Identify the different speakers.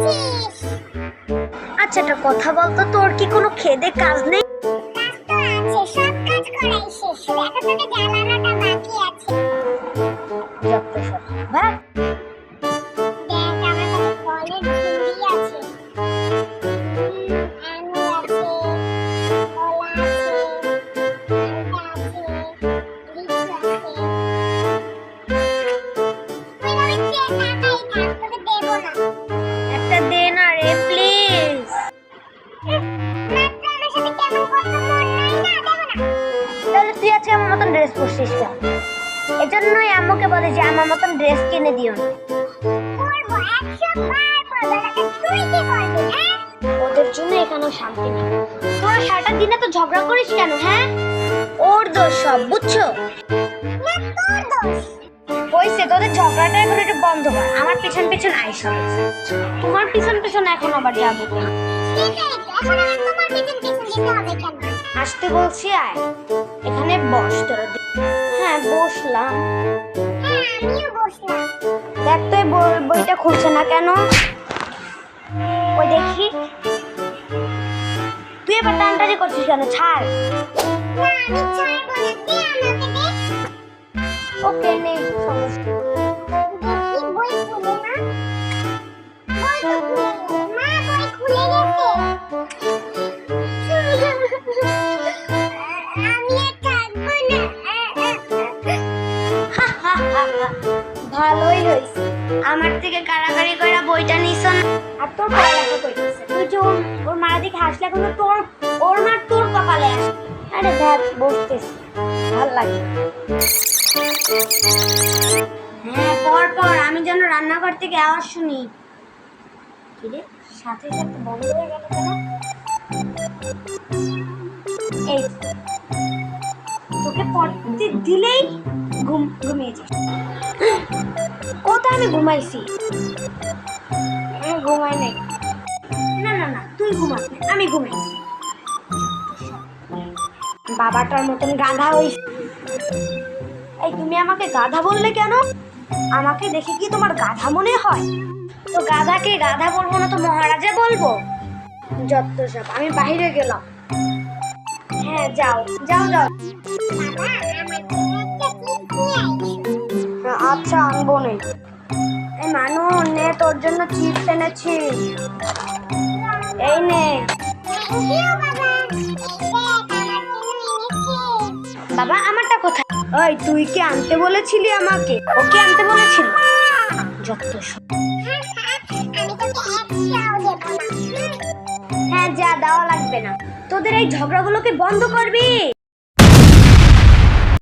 Speaker 1: এনেছিস আচ্ছা একটা কথা বলতো তোর কি কোনো খেদে কাজ নেই? কাজ তো আছে সব কাজ করাই শেষ। এখন তোকে ড্রেস পরছিস কেন? এজন্যই আম্মুকে বলে যে আমার মতন ড্রেস কিনে দিও না। ওদের জন্য এখানেও শান্তি নেই। তোরা সারাটা দিনে তো ঝগড়া করিস কেন হ্যাঁ? ওর দোষ সব বুঝছ? হইছে তোদের ঝগড়াটা এখন একটু বন্ধ কর। আমার পিছন পিছন আইস তোমার পিছন পিছন এখন আবার যাব আসতে বলছি আয়। এখানে বস তোরা হ্যাঁ বসলাম। দেখ তো বইটা খুলছে না কেন? ওই দেখি। তুই এবার টানটানি করছিস কেন? ছাড়। ওকে নেই সমস্যা। হয়েছে। আমার থেকে কারাকারি বইটা নিছ না। আর তোর পড়ালেখা তুই যে ওর ওর মারা হাসলে এখন তোর ওর তোর কপালে আসে আরে দেখ বসতেছি। ভালো লাগে। হ্যাঁ পর পর আমি যেন রান্নাঘর থেকে আওয়াজ শুনি। কিরে সাথে সাথে বন্ধ হয়ে গেল কেন? এই তোকে পড়তে দিলেই ঘুম ঘুমিয়ে যাস কোথায় আমি ঘুমাইছি? আমি ঘুমাই নাই। না না না, তুই ঘুমাস আমি ঘুমাইছি। বাবাটার মতন গাধা হইস। এই, তুমি আমাকে গাধা বললে কেন? আমাকে দেখে কি তোমার গাধা মনে হয়? তো গাধাকে গাধা বলব না তো মহারাজা বলব? যত সব, আমি বাইরে গেলাম। হ্যাঁ যাও যাও যাও। আচ্ছা আনব নে। মানু, নে, তোর জন্য চিপস এনেছি। এই নে। বাবা, আমারটা কোথায়? ওই, তুই কি আনতে বলেছিলি আমাকে? ওকে আনতে বলেছিল? যত হ্যাঁ যা, দেওয়া লাগবে না। তোদের এই ঝগড়াগুলোকে বন্ধ করবি?